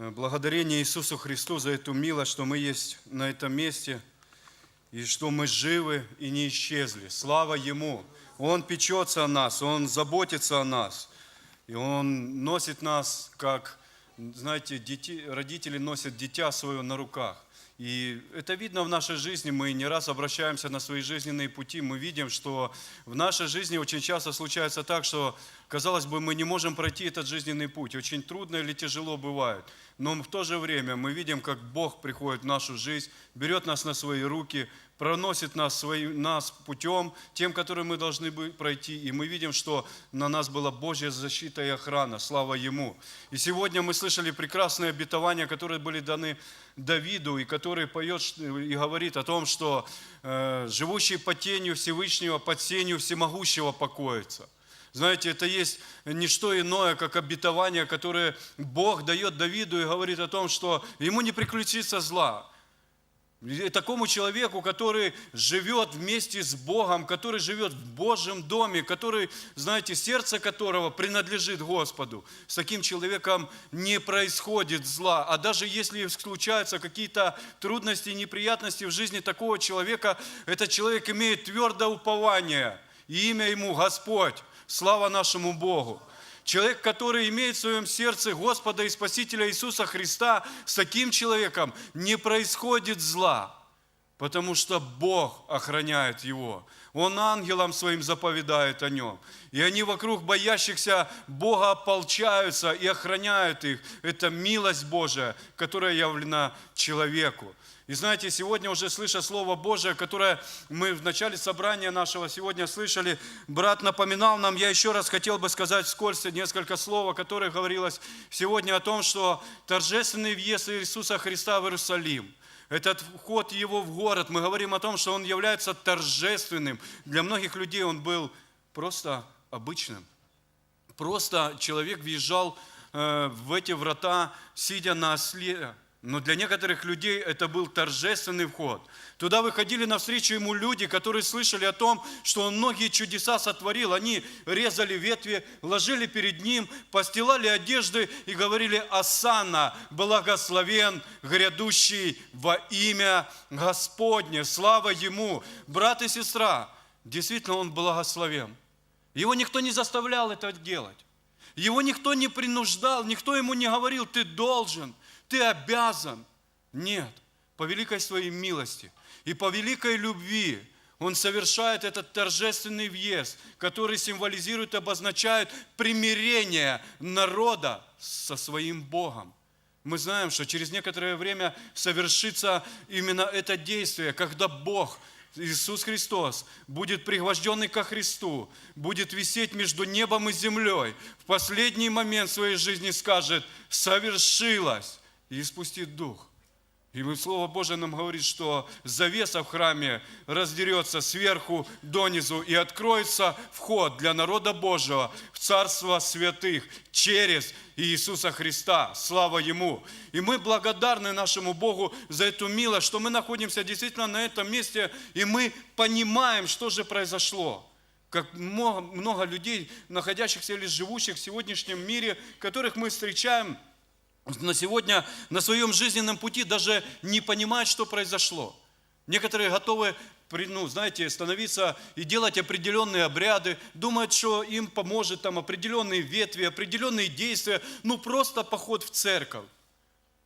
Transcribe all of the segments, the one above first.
Э, Благодарение Иисусу Христу за эту милость, что мы есть на этом месте, и что мы живы и не исчезли. Слава Ему! Он печется о нас, Он заботится о нас, и Он носит нас, как, знаете, дети, родители носят дитя свое на руках. И это видно в нашей жизни, мы не раз обращаемся на свои жизненные пути, мы видим, что в нашей жизни очень часто случается так, что, казалось бы, мы не можем пройти этот жизненный путь, очень трудно или тяжело бывает, но в то же время мы видим, как Бог приходит в нашу жизнь, берет нас на свои руки, проносит нас, свои, нас путем, тем, которым мы должны бы пройти. И мы видим, что на нас была Божья защита и охрана. Слава Ему. И сегодня мы слышали прекрасные обетования, которые были даны Давиду, и который поет и говорит о том, что э, живущий под тенью Всевышнего, под сенью Всемогущего покоится. Знаете, это есть не что иное, как обетование, которое Бог дает Давиду и говорит о том, что ему не приключится зла. И такому человеку, который живет вместе с Богом, который живет в Божьем доме, который, знаете, сердце которого принадлежит Господу, с таким человеком не происходит зла. А даже если случаются какие-то трудности, неприятности в жизни такого человека, этот человек имеет твердое упование, и имя ему Господь. Слава нашему Богу. Человек, который имеет в своем сердце Господа и Спасителя Иисуса Христа, с таким человеком не происходит зла, потому что Бог охраняет его. Он ангелам своим заповедает о нем. И они вокруг боящихся Бога ополчаются и охраняют их. Это милость Божия, которая явлена человеку. И знаете, сегодня уже слыша Слово Божие, которое мы в начале собрания нашего сегодня слышали, брат напоминал нам, я еще раз хотел бы сказать вскользь несколько слов, о которых говорилось сегодня о том, что торжественный въезд Иисуса Христа в Иерусалим – этот вход его в город, мы говорим о том, что он является торжественным. Для многих людей он был просто обычным. Просто человек въезжал э, в эти врата, сидя на осле. Но для некоторых людей это был торжественный вход. Туда выходили навстречу ему люди, которые слышали о том, что он многие чудеса сотворил. Они резали ветви, ложили перед ним, постилали одежды и говорили «Асана, благословен грядущий во имя Господне, слава Ему». Брат и сестра, действительно он благословен. Его никто не заставлял это делать. Его никто не принуждал, никто ему не говорил «ты должен» ты обязан. Нет, по великой своей милости и по великой любви он совершает этот торжественный въезд, который символизирует, обозначает примирение народа со своим Богом. Мы знаем, что через некоторое время совершится именно это действие, когда Бог, Иисус Христос, будет пригвожденный ко Христу, будет висеть между небом и землей, в последний момент своей жизни скажет «совершилось» и испустит дух. И Слово Божие нам говорит, что завеса в храме раздерется сверху донизу и откроется вход для народа Божьего в Царство святых через Иисуса Христа. Слава Ему! И мы благодарны нашему Богу за эту милость, что мы находимся действительно на этом месте, и мы понимаем, что же произошло как много, много людей, находящихся или живущих в сегодняшнем мире, которых мы встречаем – на сегодня на своем жизненном пути даже не понимают, что произошло. Некоторые готовы, ну, знаете, становиться и делать определенные обряды, думают, что им поможет там определенные ветви, определенные действия, ну просто поход в церковь.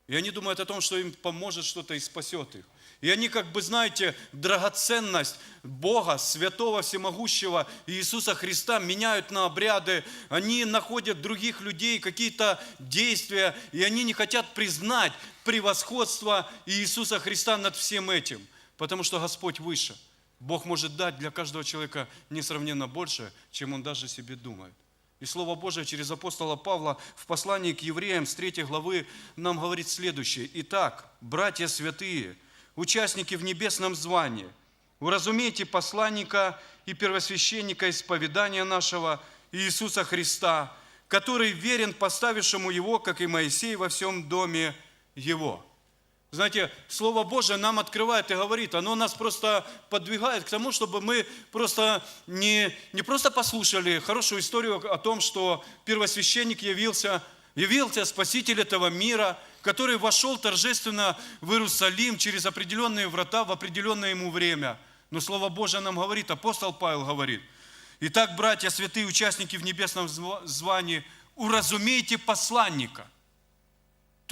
И они думают о том, что им поможет что-то и спасет их. И они, как бы, знаете, драгоценность Бога, Святого Всемогущего Иисуса Христа меняют на обряды. Они находят других людей, какие-то действия, и они не хотят признать превосходство Иисуса Христа над всем этим, потому что Господь выше. Бог может дать для каждого человека несравненно больше, чем он даже себе думает. И Слово Божие через апостола Павла в послании к евреям с 3 главы нам говорит следующее. Итак, братья святые, участники в небесном звании, уразумейте посланника и первосвященника исповедания нашего Иисуса Христа, который верен поставившему его, как и Моисей, во всем доме его. Знаете, Слово Божие нам открывает и говорит, оно нас просто подвигает к тому, чтобы мы просто не, не просто послушали хорошую историю о том, что первосвященник явился, явился Спаситель этого мира – который вошел торжественно в Иерусалим через определенные врата в определенное ему время. Но Слово Божие нам говорит, апостол Павел говорит, «Итак, братья, святые участники в небесном зва- звании, уразумейте посланника».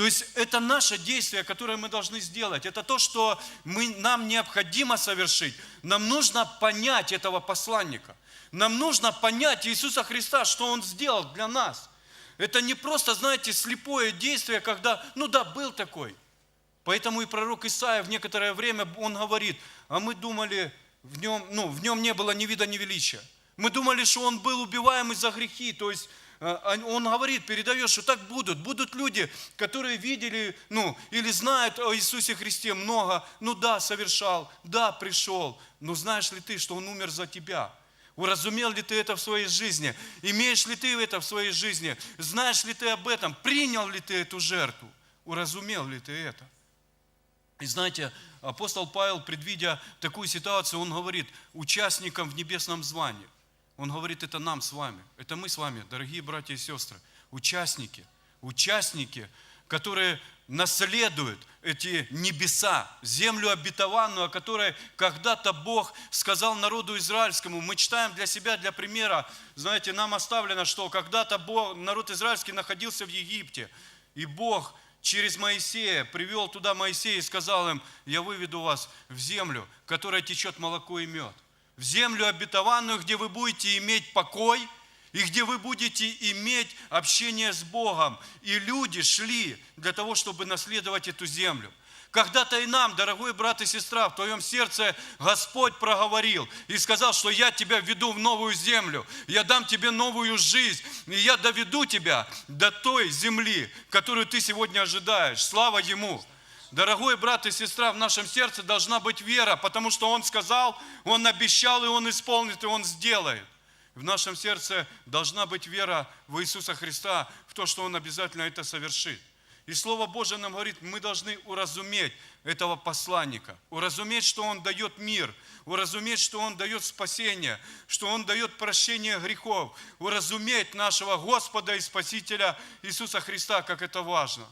То есть это наше действие, которое мы должны сделать. Это то, что мы, нам необходимо совершить. Нам нужно понять этого посланника. Нам нужно понять Иисуса Христа, что Он сделал для нас. Это не просто, знаете, слепое действие, когда, ну да, был такой. Поэтому и пророк Исаия в некоторое время, он говорит, а мы думали, в нем, ну, в нем не было ни вида, ни величия. Мы думали, что он был убиваемый за грехи, то есть он говорит, передает, что так будут. Будут люди, которые видели, ну, или знают о Иисусе Христе много. Ну да, совершал, да, пришел. Но знаешь ли ты, что Он умер за тебя? Уразумел ли ты это в своей жизни? Имеешь ли ты это в своей жизни? Знаешь ли ты об этом? Принял ли ты эту жертву? Уразумел ли ты это? И знаете, апостол Павел, предвидя такую ситуацию, он говорит участникам в небесном звании. Он говорит, это нам с вами, это мы с вами, дорогие братья и сестры, участники, участники, которые наследуют эти небеса, землю обетованную, о которой когда-то Бог сказал народу израильскому. Мы читаем для себя, для примера, знаете, нам оставлено, что когда-то Бог, народ израильский находился в Египте, и Бог через Моисея привел туда Моисея и сказал им, я выведу вас в землю, которая течет молоко и мед, в землю обетованную, где вы будете иметь покой, и где вы будете иметь общение с Богом. И люди шли для того, чтобы наследовать эту землю. Когда-то и нам, дорогой брат и сестра, в твоем сердце Господь проговорил и сказал, что я тебя введу в новую землю, я дам тебе новую жизнь, и я доведу тебя до той земли, которую ты сегодня ожидаешь. Слава Ему! Дорогой брат и сестра, в нашем сердце должна быть вера, потому что Он сказал, Он обещал, и Он исполнит, и Он сделает. В нашем сердце должна быть вера в Иисуса Христа, в то, что Он обязательно это совершит. И Слово Божие нам говорит, мы должны уразуметь этого посланника, уразуметь, что Он дает мир, уразуметь, что Он дает спасение, что Он дает прощение грехов, уразуметь нашего Господа и Спасителя Иисуса Христа, как это важно.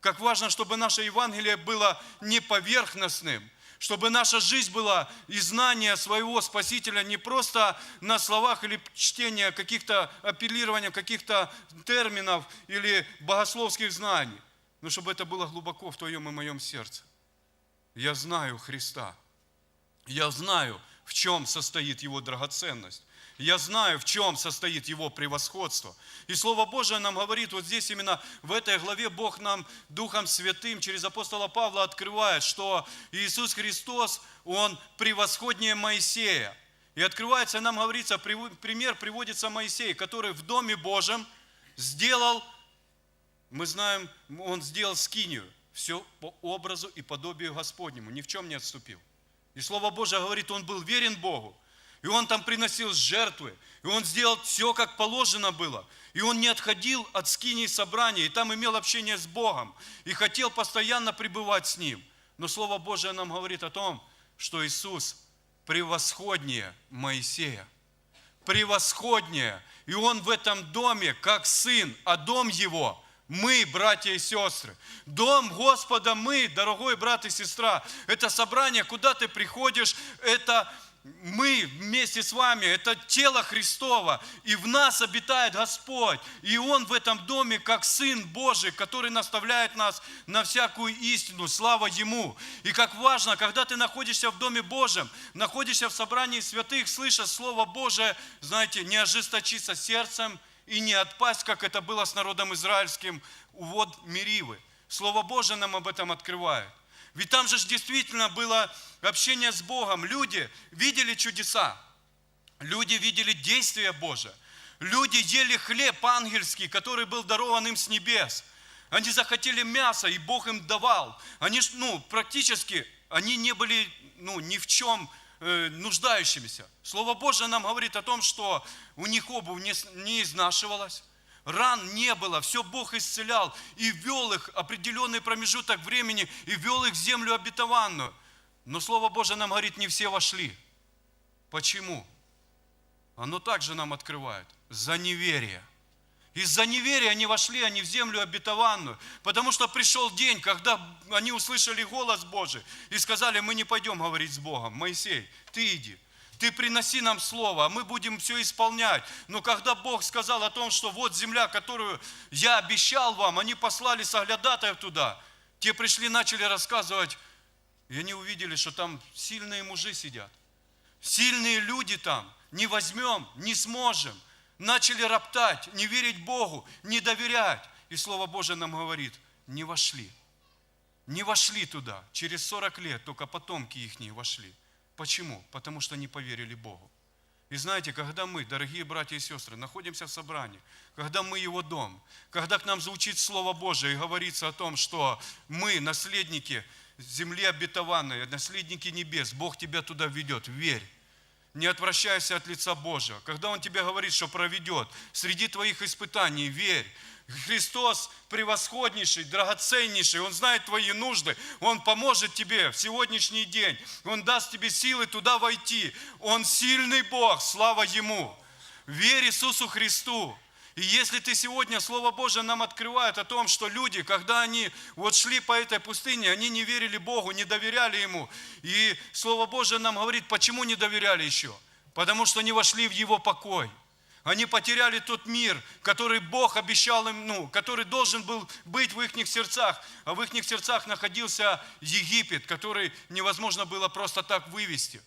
Как важно, чтобы наше Евангелие было не поверхностным, чтобы наша жизнь была и знание своего Спасителя не просто на словах или чтение каких-то, апеллирования каких-то терминов или богословских знаний, но чтобы это было глубоко в твоем и моем сердце. Я знаю Христа. Я знаю, в чем состоит Его драгоценность. Я знаю, в чем состоит Его превосходство. И Слово Божие нам говорит, вот здесь именно в этой главе Бог нам Духом Святым через апостола Павла открывает, что Иисус Христос, Он превосходнее Моисея. И открывается, нам говорится, пример приводится Моисей, который в Доме Божьем сделал, мы знаем, он сделал скинию, все по образу и подобию Господнему, ни в чем не отступил. И Слово Божие говорит, он был верен Богу. И он там приносил жертвы. И он сделал все, как положено было. И он не отходил от скинии собрания. И там имел общение с Богом. И хотел постоянно пребывать с Ним. Но Слово Божие нам говорит о том, что Иисус превосходнее Моисея. Превосходнее. И Он в этом доме, как сын, а дом Его – мы, братья и сестры. Дом Господа мы, дорогой брат и сестра. Это собрание, куда ты приходишь, это мы вместе с вами, это тело Христова, и в нас обитает Господь, и Он в этом доме, как Сын Божий, который наставляет нас на всякую истину, слава Ему. И как важно, когда ты находишься в Доме Божьем, находишься в собрании святых, слыша Слово Божие, знаете, не ожесточиться сердцем и не отпасть, как это было с народом израильским, увод Меривы. Слово Божие нам об этом открывает. Ведь там же действительно было общение с Богом. Люди видели чудеса. Люди видели действия Божие. Люди ели хлеб ангельский, который был дарован им с небес. Они захотели мяса, и Бог им давал. Они, ну, практически, они не были, ну, ни в чем э, нуждающимися. Слово Божие нам говорит о том, что у них обувь не, не изнашивалась, Ран не было, все Бог исцелял и вел их определенный промежуток времени и вел их в землю обетованную. Но Слово Божие нам говорит, не все вошли. Почему? Оно также нам открывает. За неверие. Из-за неверия они вошли они в землю обетованную, потому что пришел день, когда они услышали голос Божий и сказали, мы не пойдем говорить с Богом. Моисей, ты иди, ты приноси нам слово, а мы будем все исполнять. Но когда Бог сказал о том, что вот земля, которую я обещал вам, они послали соглядатаев туда, те пришли, начали рассказывать, и они увидели, что там сильные мужи сидят. Сильные люди там, не возьмем, не сможем – начали роптать, не верить Богу, не доверять. И Слово Божие нам говорит, не вошли. Не вошли туда. Через 40 лет только потомки их не вошли. Почему? Потому что не поверили Богу. И знаете, когда мы, дорогие братья и сестры, находимся в собрании, когда мы Его дом, когда к нам звучит Слово Божие и говорится о том, что мы наследники земли обетованной, наследники небес, Бог тебя туда ведет, верь не отвращайся от лица Божьего. Когда Он тебе говорит, что проведет, среди твоих испытаний верь. Христос превосходнейший, драгоценнейший, Он знает твои нужды, Он поможет тебе в сегодняшний день, Он даст тебе силы туда войти. Он сильный Бог, слава Ему. Верь Иисусу Христу. И если ты сегодня, Слово Божие нам открывает о том, что люди, когда они вот шли по этой пустыне, они не верили Богу, не доверяли Ему. И Слово Божие нам говорит, почему не доверяли еще? Потому что не вошли в Его покой. Они потеряли тот мир, который Бог обещал им, ну, который должен был быть в их сердцах. А в их сердцах находился Египет, который невозможно было просто так вывести.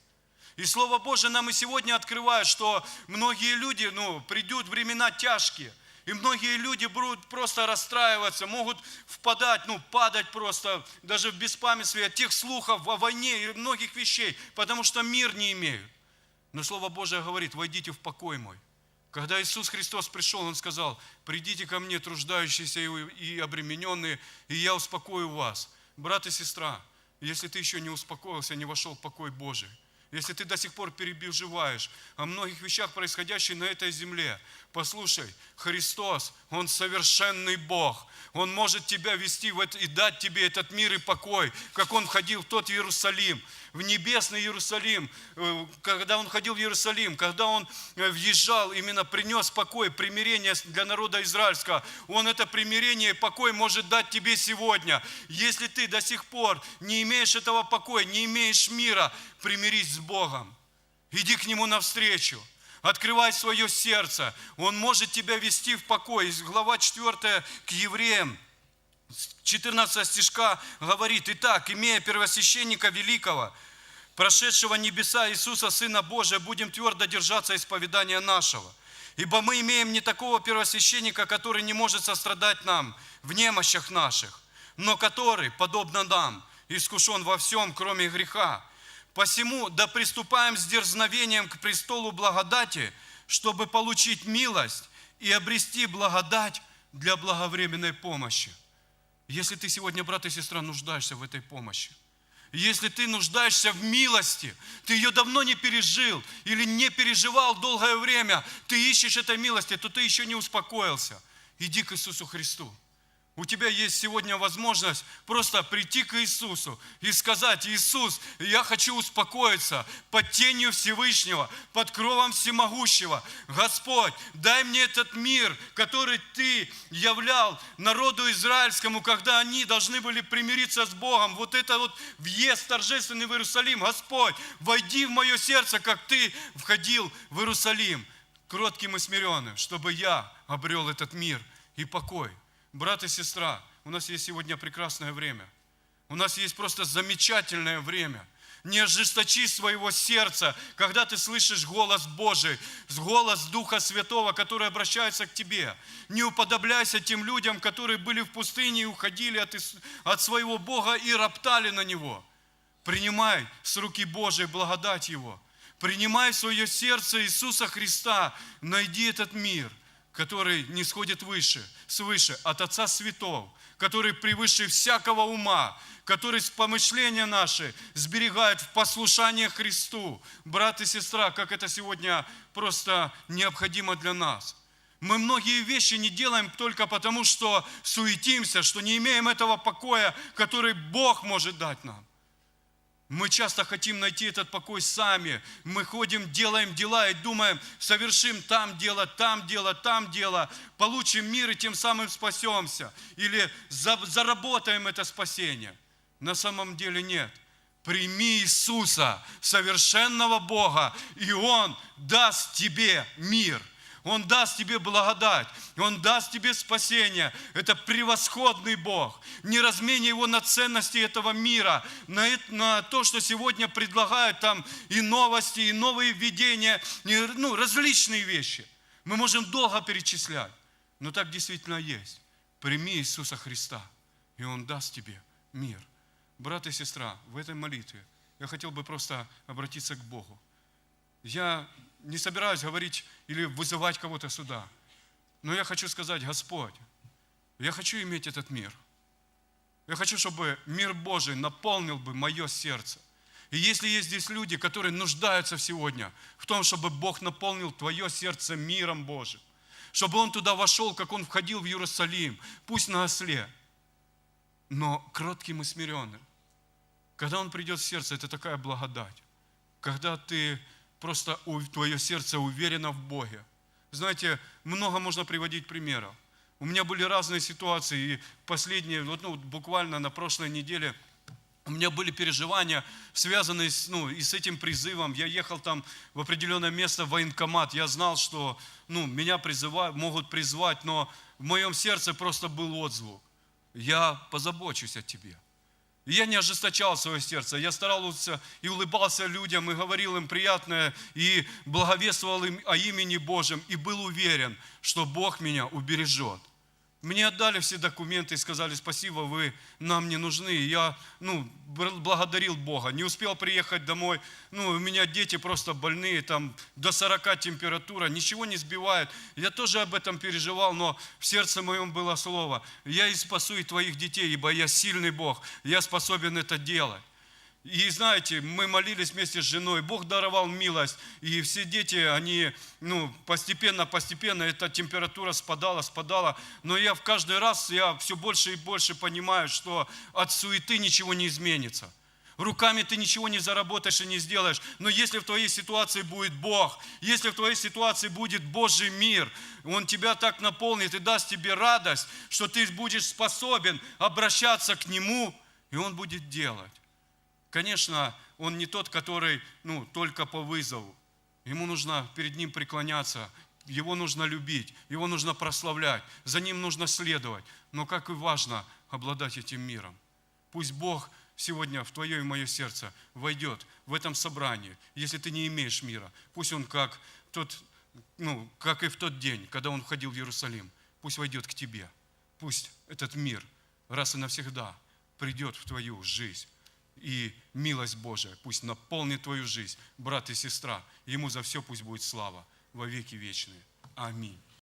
И Слово Божие нам и сегодня открывает, что многие люди, ну, придут времена тяжкие, и многие люди будут просто расстраиваться, могут впадать, ну, падать просто, даже в беспамятстве от тех слухов о войне и многих вещей, потому что мир не имеют. Но Слово Божие говорит, войдите в покой мой. Когда Иисус Христос пришел, Он сказал, придите ко мне, труждающиеся и обремененные, и я успокою вас. Брат и сестра, если ты еще не успокоился, не вошел в покой Божий, если ты до сих пор переживаешь о многих вещах, происходящих на этой земле, послушай, Христос, Он совершенный Бог. Он может тебя вести и дать тебе этот мир и покой, как Он входил в тот Иерусалим в небесный Иерусалим, э, когда он ходил в Иерусалим, когда он э, въезжал, именно принес покой, примирение для народа израильского, он это примирение и покой может дать тебе сегодня. Если ты до сих пор не имеешь этого покоя, не имеешь мира, примирись с Богом. Иди к Нему навстречу. Открывай свое сердце. Он может тебя вести в покой. Глава 4 к евреям. 14 стишка говорит, «Итак, имея первосвященника великого, прошедшего небеса Иисуса, Сына Божия, будем твердо держаться исповедания нашего. Ибо мы имеем не такого первосвященника, который не может сострадать нам в немощах наших, но который, подобно нам, искушен во всем, кроме греха. Посему да приступаем с дерзновением к престолу благодати, чтобы получить милость и обрести благодать для благовременной помощи. Если ты сегодня, брат и сестра, нуждаешься в этой помощи, если ты нуждаешься в милости, ты ее давно не пережил или не переживал долгое время, ты ищешь этой милости, то ты еще не успокоился. Иди к Иисусу Христу. У тебя есть сегодня возможность просто прийти к Иисусу и сказать, Иисус, я хочу успокоиться под тенью Всевышнего, под кровом Всемогущего. Господь, дай мне этот мир, который Ты являл народу израильскому, когда они должны были примириться с Богом. Вот это вот въезд торжественный в Иерусалим. Господь, войди в мое сердце, как Ты входил в Иерусалим, кротким и смиренным, чтобы я обрел этот мир и покой. Брат и сестра, у нас есть сегодня прекрасное время. У нас есть просто замечательное время. Не ожесточи своего сердца, когда ты слышишь голос Божий, голос Духа Святого, который обращается к тебе. Не уподобляйся тем людям, которые были в пустыне и уходили от, от своего Бога и роптали на Него. Принимай с руки Божией благодать Его. Принимай в свое сердце Иисуса Христа. Найди этот мир – который не сходит выше, свыше, от Отца Святого, который превыше всякого ума, который с помышления наши сберегает в послушании Христу. Брат и сестра, как это сегодня просто необходимо для нас. Мы многие вещи не делаем только потому, что суетимся, что не имеем этого покоя, который Бог может дать нам. Мы часто хотим найти этот покой сами. Мы ходим, делаем дела и думаем, совершим там дело, там дело, там дело, получим мир и тем самым спасемся. Или за- заработаем это спасение. На самом деле нет. Прими Иисуса, совершенного Бога, и Он даст тебе мир. Он даст тебе благодать, Он даст тебе спасение. Это превосходный Бог. Не разменяй Его на ценности этого мира, на, на то, что сегодня предлагают там и новости, и новые видения, и, ну, различные вещи. Мы можем долго перечислять, но так действительно есть. Прими Иисуса Христа, и Он даст тебе мир. Брат и сестра, в этой молитве я хотел бы просто обратиться к Богу. Я не собираюсь говорить или вызывать кого-то сюда. Но я хочу сказать, Господь, я хочу иметь этот мир. Я хочу, чтобы мир Божий наполнил бы мое сердце. И если есть здесь люди, которые нуждаются сегодня в том, чтобы Бог наполнил твое сердце миром Божьим, чтобы Он туда вошел, как Он входил в Иерусалим, пусть на осле, но кротким и смиренным. Когда Он придет в сердце, это такая благодать. Когда ты просто, твое сердце уверено в Боге. Знаете, много можно приводить примеров. У меня были разные ситуации, и последние, вот, ну, буквально на прошлой неделе у меня были переживания, связанные с, ну, и с этим призывом. Я ехал там в определенное место, в военкомат. Я знал, что ну, меня призывают, могут призвать, но в моем сердце просто был отзвук. Я позабочусь о тебе. И я не ожесточал свое сердце, я старался и улыбался людям, и говорил им приятное, и благовествовал им о имени Божьем, и был уверен, что Бог меня убережет. Мне отдали все документы и сказали, спасибо, вы нам не нужны. Я ну, благодарил Бога. Не успел приехать домой. Ну, у меня дети просто больные, там до 40 температура, ничего не сбивает. Я тоже об этом переживал, но в сердце моем было слово. Я и спасу и твоих детей, ибо я сильный Бог. Я способен это делать. И знаете, мы молились вместе с женой, Бог даровал милость, и все дети, они, ну, постепенно, постепенно, эта температура спадала, спадала, но я в каждый раз, я все больше и больше понимаю, что от суеты ничего не изменится. Руками ты ничего не заработаешь и не сделаешь. Но если в твоей ситуации будет Бог, если в твоей ситуации будет Божий мир, Он тебя так наполнит и даст тебе радость, что ты будешь способен обращаться к Нему, и Он будет делать. Конечно, он не тот, который ну, только по вызову. Ему нужно перед ним преклоняться, его нужно любить, его нужно прославлять, за ним нужно следовать. Но как и важно обладать этим миром. Пусть Бог сегодня в твое и мое сердце войдет в этом собрании, если ты не имеешь мира. Пусть Он как, тот, ну, как и в тот день, когда Он входил в Иерусалим, пусть войдет к тебе. Пусть этот мир раз и навсегда придет в твою жизнь. И милость Божия пусть наполнит твою жизнь, брат и сестра. Ему за все пусть будет слава во веки вечные. Аминь.